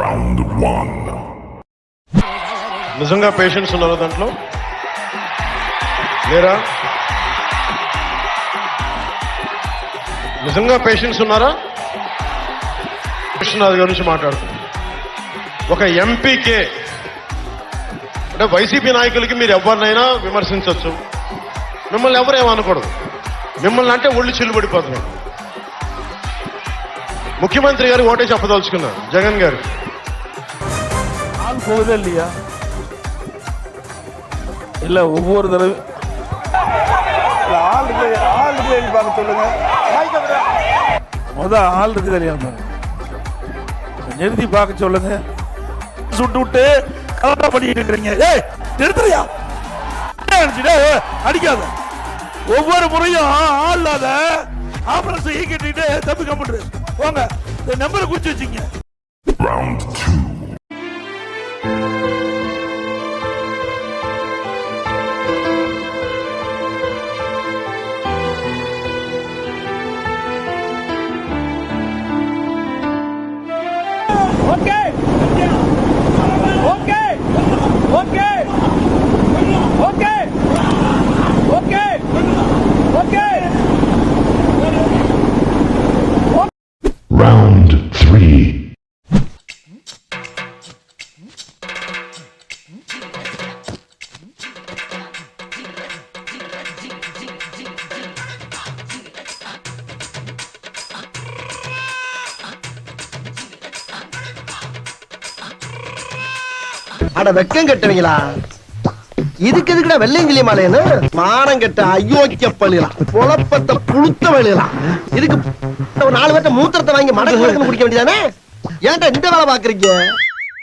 Round one నిజంగా patients ఉన్నారా దాంట్లో? లేరా? నిజంగా పేషెంట్స్ ఉన్నారా? కృష్ణనాథ్ గురించి మాట్లాడుతున్నాం ఒక ఎంపీకే అంటే వైసీపీ నాయకులకి మీరు ఎవరినైనా విమర్శించవచ్చు మిమ్మల్ని ఎవరేమనకూడదు మిమ్మల్ని అంటే ఒళ్ళు చిల్లుబడిపోతున్నాయి. ముఖ్యమంత్రి గారు ఓటే చెప్పదలుచుకున్నారు జగన్ గారు ஆள் போகுதா இல்லையா இல்ல ஒவ்வொரு தடவை ஆள் இருக்கு ஆள் இருக்கு பார்க்க சொல்லுங்க முத ஆள் இருக்குது இல்லையா பாருங்க. நிறுத்தி பார்க்க சொல்லுங்க சுட்டு விட்டு கரெக்டா பண்ணிட்டு இருக்கிறீங்க ஏய் நிறுத்துறியா என்ன நினைச்சுடே? ஏய், அடிக்காத ஒவ்வொரு முறையும் ஆள் இல்லாத ஆம்புலன்ஸ் ஈ கட்டிட்டு தப்பி கம்பிட்டு போங்க இந்த நம்பரை குறிச்சு வச்சுங்க Round two. Okay. Okay. Okay. Okay. Okay. Okay. Round 3 அட வெக்கம் கட்டுவீங்களா? இதுக்கு எதுக்குடா வெள்ளையங்கிலி மாலைன்னு மானம் கெட்ட அயோக்கிய பள்ளிலாம். குழப்பத்தை புழுத்த வழியலாம் இதுக்கு நாலு பேர்த்த மூத்திரத்தை வாங்கி மடக்கு குடிக்க வேண்டியதானே? ஏன்டா இந்த வேலை பாக்குறீங்க